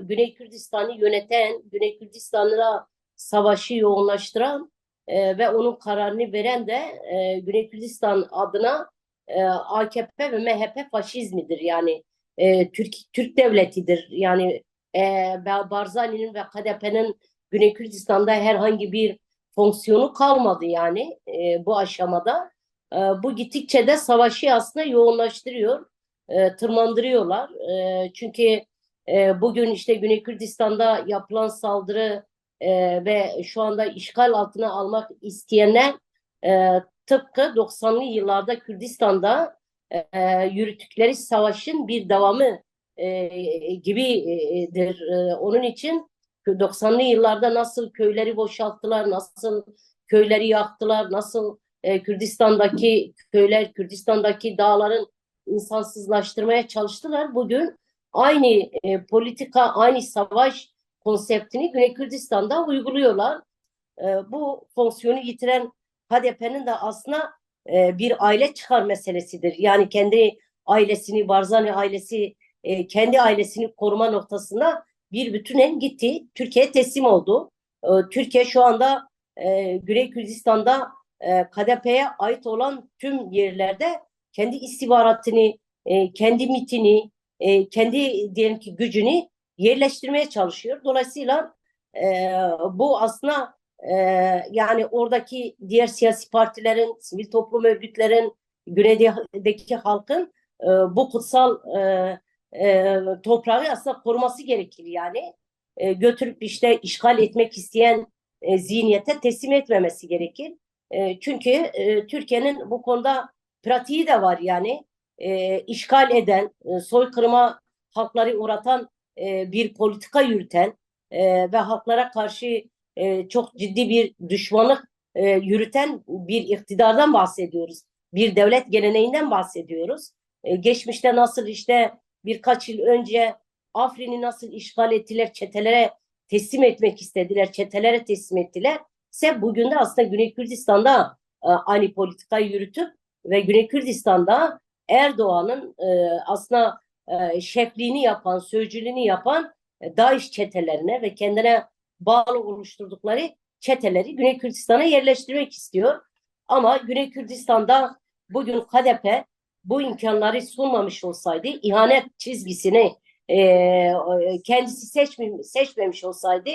Güney Kürdistan'ı yöneten, Güney Kürdistan'la savaşı yoğunlaştıran e, ve onun kararını veren de e, Güney Kürdistan adına e, AKP ve MHP faşizmidir. Yani e, Türk Türk devletidir. Yani e, Barzani'nin ve KDP'nin Güney Kürdistan'da herhangi bir fonksiyonu kalmadı yani e, bu aşamada. E, bu gittikçe de savaşı aslında yoğunlaştırıyor, e, tırmandırıyorlar. E, çünkü e, bugün işte Güney Kürdistan'da yapılan saldırı e, ve şu anda işgal altına almak isteyenler e, tıpkı 90'lı yıllarda Kürdistan'da e, yürüttükleri savaşın bir devamı e, gibidir. E, onun için 90'lı yıllarda nasıl köyleri boşalttılar, nasıl köyleri yaktılar, nasıl e, Kürdistan'daki köyler, Kürdistan'daki dağların insansızlaştırmaya çalıştılar. Bugün aynı e, politika, aynı savaş konseptini Güney Kürdistan'da uyguluyorlar. E, bu fonksiyonu yitiren HDP'nin de aslında e, bir aile çıkar meselesidir. Yani kendi ailesini, Barzani ailesi, e, kendi ailesini koruma noktasında bir bütünen gitti. Türkiye teslim oldu. E, Türkiye şu anda e, Güney Kürdistan'da e, KDP'ye ait olan tüm yerlerde kendi istihbaratını, e, kendi mitini, e, kendi diyelim ki gücünü yerleştirmeye çalışıyor. Dolayısıyla e, bu aslında e, yani oradaki diğer siyasi partilerin, sivil toplum örgütlerin, güneydeki halkın e, bu kutsal e, e, toprağı aslında koruması gerekir yani. E, götürüp işte işgal etmek isteyen e, zihniyete teslim etmemesi gerekir. E, çünkü e, Türkiye'nin bu konuda pratiği de var yani. E, işgal eden, e, soykırıma halkları uğratan e, bir politika yürüten e, ve halklara karşı e, çok ciddi bir düşmanlık e, yürüten bir iktidardan bahsediyoruz. Bir devlet geleneğinden bahsediyoruz. E, geçmişte nasıl işte birkaç yıl önce Afrin'i nasıl işgal ettiler, çetelere teslim etmek istediler, çetelere teslim ettiler. ise bugün de aslında Güney Kürdistan'da e, aynı politikayı yürütüp ve Güney Kürdistan'da Erdoğan'ın e, aslında e, şefliğini yapan, sözcülüğünü yapan e, DAEŞ çetelerine ve kendine bağlı oluşturdukları çeteleri Güney Kürdistan'a yerleştirmek istiyor. Ama Güney Kürdistan'da bugün KDP bu imkanları sunmamış olsaydı, ihanet çizgisini e, kendisi seçmem, seçmemiş olsaydı,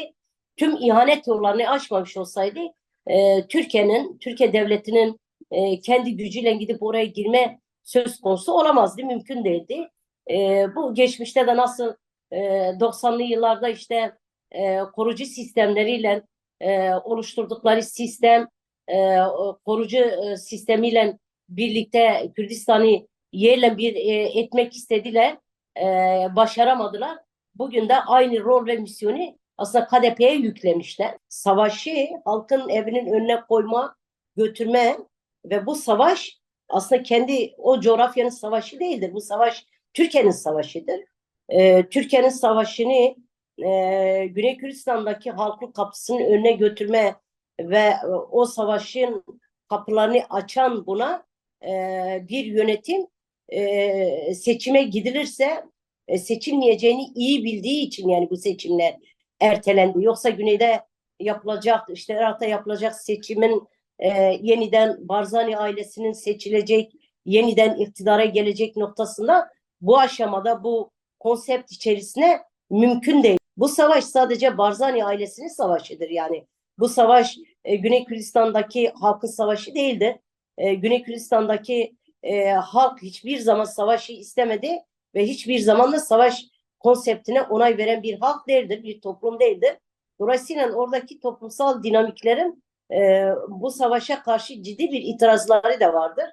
tüm ihanet yollarını açmamış olsaydı, e, Türkiye'nin, Türkiye devletinin e, kendi gücüyle gidip oraya girme söz konusu olamazdı, mümkün değildi. E, bu geçmişte de nasıl e, 90'lı yıllarda işte e, korucu sistemleriyle e, oluşturdukları sistem, e, korucu e, sistemiyle birlikte Kürdistan'ı yerle bir e, etmek istediler, e, başaramadılar. Bugün de aynı rol ve misyonu aslında KDP'ye yüklemişler. Savaşı halkın evinin önüne koyma, götürme ve bu savaş aslında kendi o coğrafyanın savaşı değildir. Bu savaş Türkiye'nin savaşıdır. E, Türkiye'nin savaşını e, Güney Kürdistan'daki halkın kapısının önüne götürme ve e, o savaşın kapılarını açan buna e, bir yönetim e, seçime gidilirse e, seçilmeyeceğini iyi bildiği için yani bu seçimler ertelendi. Yoksa güneyde yapılacak işte Irak'ta yapılacak seçimin e, yeniden Barzani ailesinin seçilecek yeniden iktidara gelecek noktasında bu aşamada bu konsept içerisine mümkün değil. Bu savaş sadece Barzani ailesinin savaşıdır yani. Bu savaş e, Güney Kürdistan'daki halkın savaşı değildir. E, Güney Kürdistan'daki e, halk hiçbir zaman savaşı istemedi ve hiçbir zaman da savaş konseptine onay veren bir halk değildir, bir toplum değildir. Dolayısıyla oradaki toplumsal dinamiklerin e, bu savaşa karşı ciddi bir itirazları da vardır.